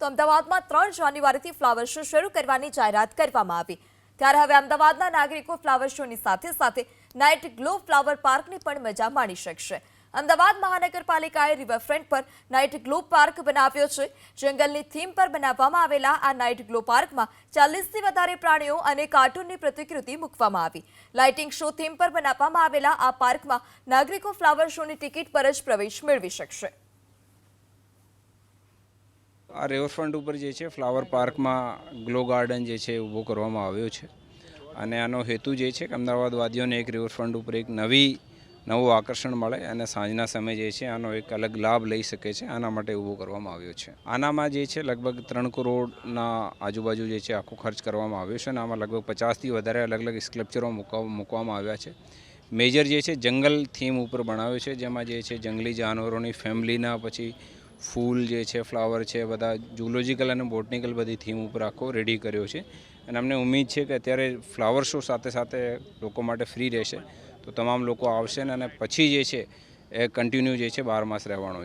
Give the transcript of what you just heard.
તો અમદાવાદમાં ત્રણ જાન્યુઆરીથી ફ્લાવર શો શરૂ કરવાની જાહેરાત કરવામાં આવી. ત્યારે હવે અમદાવાદના નાગરિકો ફ્લાવર શોની સાથે સાથે નાઇટ ગ્લો ફ્લાવર પાર્કની પણ મજા માણી શકશે. અમદાવાદ મહાનગરપાલિકાએ રિવરફ્રન્ટ પર નાઇટ ગ્લો પાર્ક બનાવ્યો છે. જંગલની થીમ પર બનાવવામાં આવેલા આ નાઇટ ગ્લો પાર્કમાં ચાલીસથી વધારે પ્રાણીઓ અને કાર્ટૂનની પ્રતિકૃતિ મૂકવામાં આવી. લાઇટિંગ શો થીમ પર બનાવવામાં આવેલા આ પાર્કમાં નાગરિકો ફ્લાવર શોની ટિકિટ પર જ પ્રવેશ મેળવી શકશે. આ રિવરફ્રન્ટ ઉપર જે છે ફ્લાવર પાર્કમાં ગ્લો ગાર્ડન જે છે ઊભો કરવામાં આવ્યો છે. અને આનો હેતુ જે છે કે અમદાવાદવાદીઓને એક રિવરફ્રન્ટ ઉપર એક નવી, નવું આકર્ષણ મળે અને સાંજના સમયે જે છે, આનો એક અલગ લાભ લઈ શકે છે, આના માટે ઊભો કરવામાં આવ્યો છે. આનામાં જે છે, લગભગ ત્રણ કરોડના આજુબાજુ જે છે, આખો ખર્ચ કરવામાં આવ્યો છે અને આમાં લગભગ પચાસથી વધારે અલગ અલગ સ્કલ્પચરો મૂકવા, મૂકવામાં આવ્યા છે. મેજર જે છે જંગલ થીમ ઉપર બનાવ્યો છે, જેમાં જે છે, જંગલી જાનવરોની ફેમિલીના પછી ફૂલ જે છે, ફ્લાવર છે, બધા જુલોજિકલ અને બોટનિકલ બધી થીમ ઉપર આખો રેડી કર્યો છે. અને અમને ઉમ્મીદ છે કે અત્યારે ફ્લાવર શો સાથે સાથે લોકો માટે ફ્રી રહેશે. તો તમામ લોકો આવશે અને પછી જે છે, એ કન્ટિન્યુ જે છે, બાર માસ રહેવાનો છે.